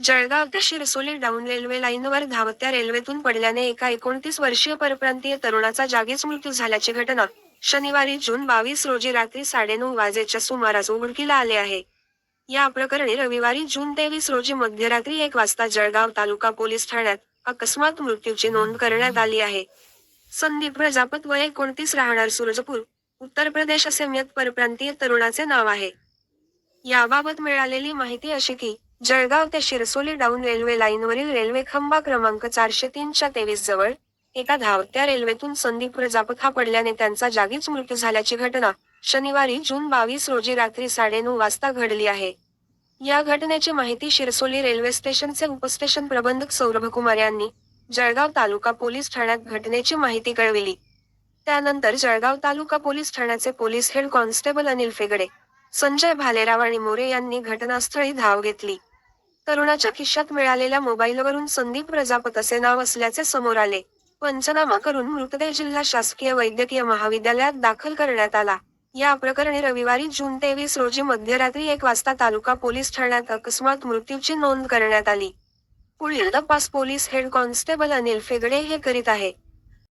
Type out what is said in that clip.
जळगाव ते Shirsoli down railway लाईनवर धावत्या रेल्वेतून पडल्याने एका एकोणतीस वर्षीय परप्रांतीय तरुणाचा जागीच मृत्यू झाल्याची घटना शनिवारी जून बावीस रोजी रात्री साडेनऊ वाजेच्या सुमारास उघडकीला आले आहे. या प्रकरणी रविवारी जून तेवीस रोजी मध्यरात्री एक वाजता जळगाव तालुका पोलीस ठाण्यात अकस्मात मृत्यूची नोंद करण्यात आली आहे. संदीप प्रजापत वय एकोणतीस राहणार सुरजपूर उत्तर प्रदेश असे मयत परप्रांतीय तरुणाचे नाव आहे. याबाबत मिळालेली माहिती अशी की जळगाव ते शिरसोली डाऊन रेल्वे लाईनवरील रेल्वे खंबा क्रमांक चारशे तीनच्या तेवीस जवळ एका धावत्या रेल्वेतून संदीप प्रजापत हा पडल्याने त्यांचा जागीच मृत्यू झाल्याची घटना शनिवारी जून बावीस रोजी रात्री साडेनऊ वाजता घडली आहे. या घटनेची माहिती शिरसोली रेल्वे स्टेशनचे उपस्टेशन प्रबंधक सौरभ कुमार यांनी जळगाव तालुका पोलीस ठाण्यात घटनेची माहिती कळविली. त्यानंतर जळगाव तालुका पोलीस ठाण्याचे police head constable Anil Phegade Sanjay Bhalerao आणि मोरे यांनी घटनास्थळी धाव घेतली. तरुणाच्या खिशात मिळालेल्या मोबाईलवरून संदीप प्रजापत असे नाव असल्याचे समोर आले. पंचनामा करून मृतदेह जिल्हा शासकीय वैद्यकीय महाविद्यालयात दाखल करण्यात आला. या प्रकरणी रविवारी जून तेवीस रोजी मध्यरात्री एक वाजता तालुका पोलीस ठाण्यात अकस्मात मृत्यूची नोंद करण्यात आली. पुढील तपास police head constable Anil Phegade हे करीत आहे.